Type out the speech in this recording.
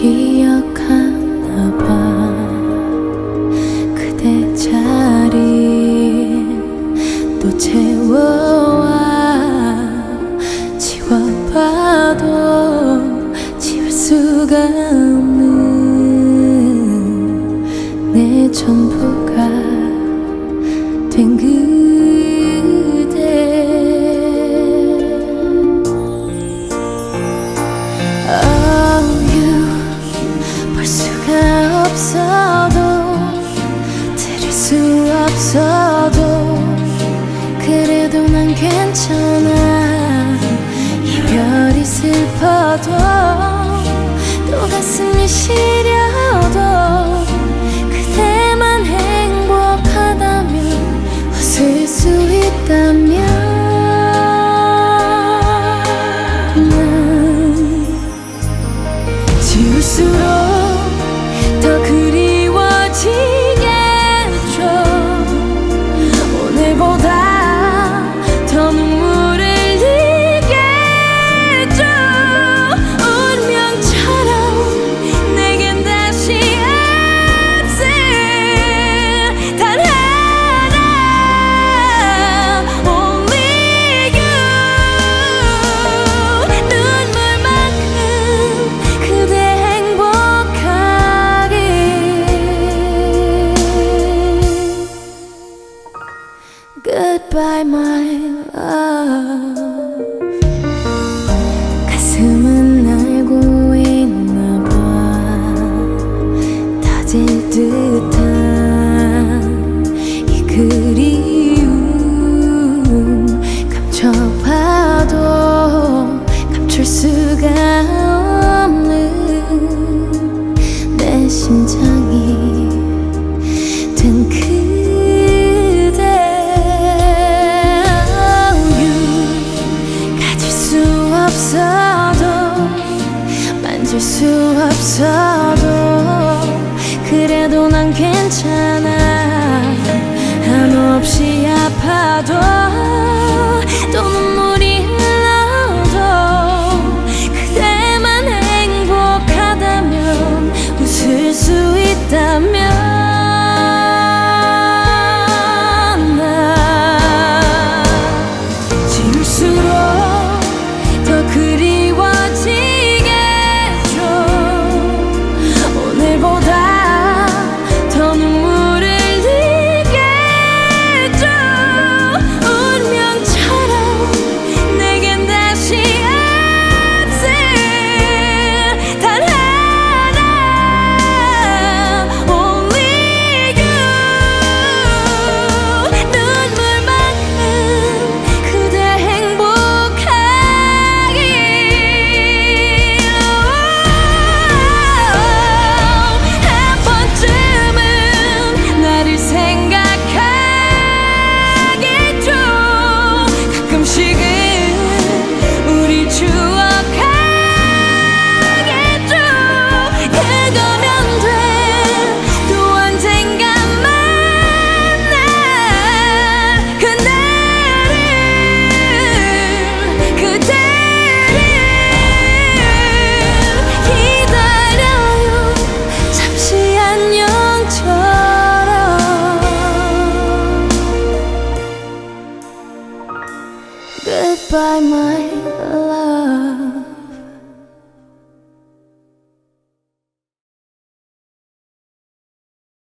기억하나봐. 그대 자리 또 채워와 지워봐도 지울 수가 없는 내 전부가 된그 그래도 난 괜찮아. 이별이 슬퍼도 또 가슴이 시려 by my love 가슴은 알고 있나 봐. 다질 듯한 이 그림 없어도 만질 수 없어도 그래도 난 괜찮아. 한없이 아파도 side